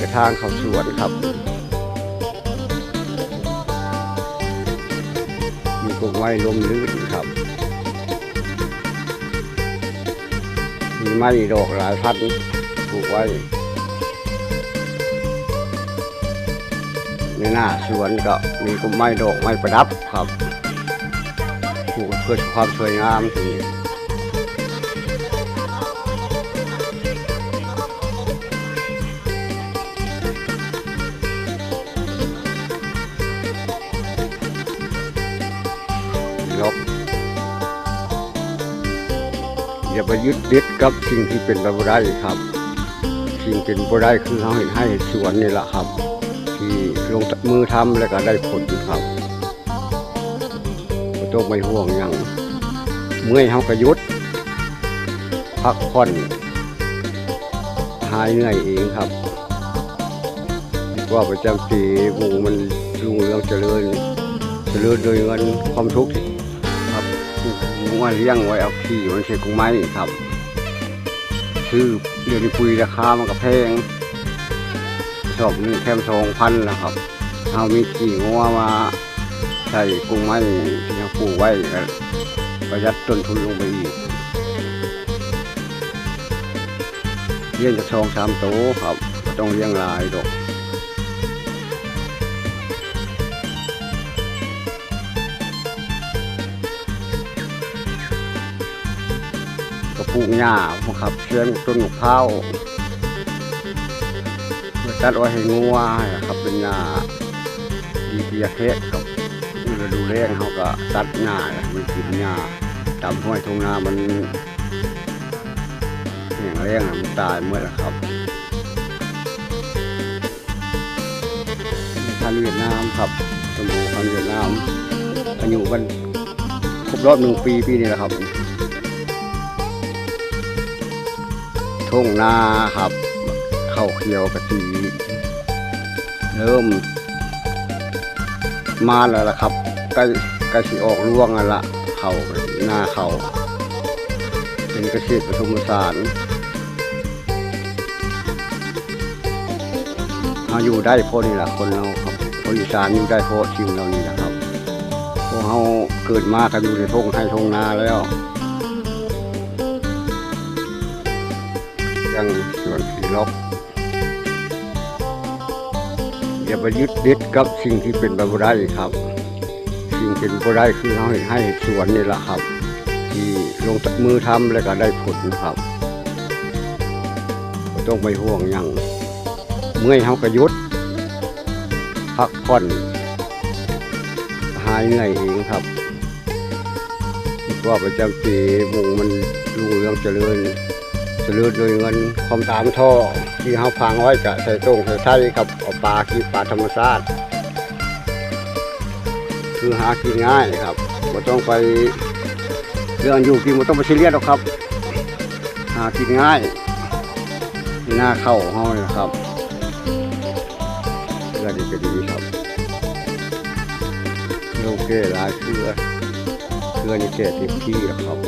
กระทางเขาสวนครับ มีกงไม้ลมลื่นครับ มีไม้ดอกหลายพันปลูกไว้ ในหน้าสวนก็มีกงไม้ดอกไม้ประดับครับปลูกเพื่อความสวยงามทีนี้ อย่าไปยึดติดกับสิ่งที่เป็นไปบ่ได้ครับ สิ่งเป็นบ่ได้คือเขาเห็นให้สวนนี่แหละครับ ที่ลงมือทำแล้วก็ได้ผลครับบ่ต้องไม่ห่วงหยังเมื่อยเขาก็ยุดพักผ่อนหายเหนื่อยเองครับว่าประจำปีหมูมันลุงเรืองเจริญ เจริญโดยเงินความทุกข์ มัวเลี้ยงไว้เอาขี้มันเช็คงไม้ครับซื้อเดี๋ยวนี้ปุ๋ยราคามันก็แพงสอบนึงแค่สองพันแล้วครับ เอามีขี้งัวมาใส่กุ้งไม้ที่เราปลูกไว้ก็ประหยัดต้นทุนลงไปอีกเลี้ยงจากสองสามโตครับต้องเลี้ยงหลายดอก กระปุกหญ้าครับเชียงต้นมะพร้าวเพื่อตัดไว้ให้งัวครับเป็นหญ้าดีเพียเทะครับเมื่อดูแรงเขาก็ตัดหญ้ามันกินหญ้าตามห้วยทุ่งนามันแห้งแรงมันตายเมื่อล้วครับพันเวียดนามครับสมบูรณ์พันเวียดนามอายุมันครบรอบหนึ่งปีปีนี้แหละครับ ทุ่งนาครับเข้าวเขียวกะทิเริ่ม มาแล้วล่ะครับใกล้ใกล้สิออกร่วงแล้วละเขาหน้าเขาเป็นเกษตรปฐมสารเอาอยู่ได้เพราะนี่แหละคนเราครับคนอีสานอยู่ได้เพราะสิ่งเหล่านี้นะครับพวกเขาเกิดมากันอยู่ในทงให้ทงนาแล้ว ยังส่วนผีลบอย่าไปยึดติดกับสิ่งที่เป็นไปบ่ได้ครับ สิ่งเป็นไปได้คือเขาให้สวนนี่แหละครับ ที่ลงมือทำแล้วก็ได้ผลครับต้องไปห่วงยังเมื่อยเขาก็หยุดพักผ่อนหายเหนื่อยเองครับดีกว่าประจำปีมุงมันรุ่งเรืองเจริญ จะเลือดโดยเงินความตามท่อที่เขาพังไว้กับใส่ตรงใส่ไส้ครับเอาปลากีปลาธรรมชาติคือหากินง่ายครับไม่ต้องไปเรื่องอยู่กินไม่ต้องไปซีเรียสหรอกครับ หากินง่ายมีหน้าเข้าห้อยนะครับเรื่องนี้ก็ดีครับโอเคหลายเครือเครือนี่แก่เต็มที่แล้วครับ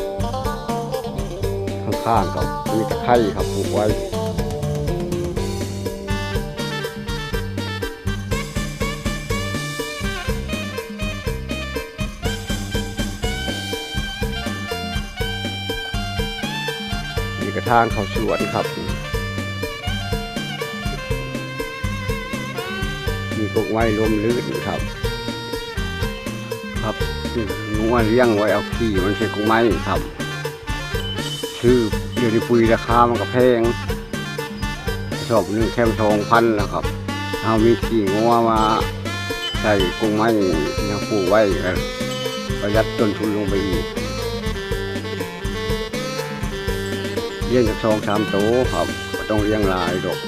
ข้างๆกับ มีตะไคร่ครับปลูกไว้มีกระทางเขาสวนครับ มีกกไม้ลมลื่นครับ ครับงัวเลี้ยงไว้เอาขี้มันใช่กกไม้ครับชื่อ เดี๋ยวนี้ปุ๋ยราคามันก็แพงชอบหนึงแค่ทองพันแล้วครับเอามีขี่งัวมาใส่กุ้งไม้ยังปลูกไว้ประหยัดต้นทุนลงไปอีกเลี้ยงจากสองสามโตครับต้องเลี้ยงหลายดอก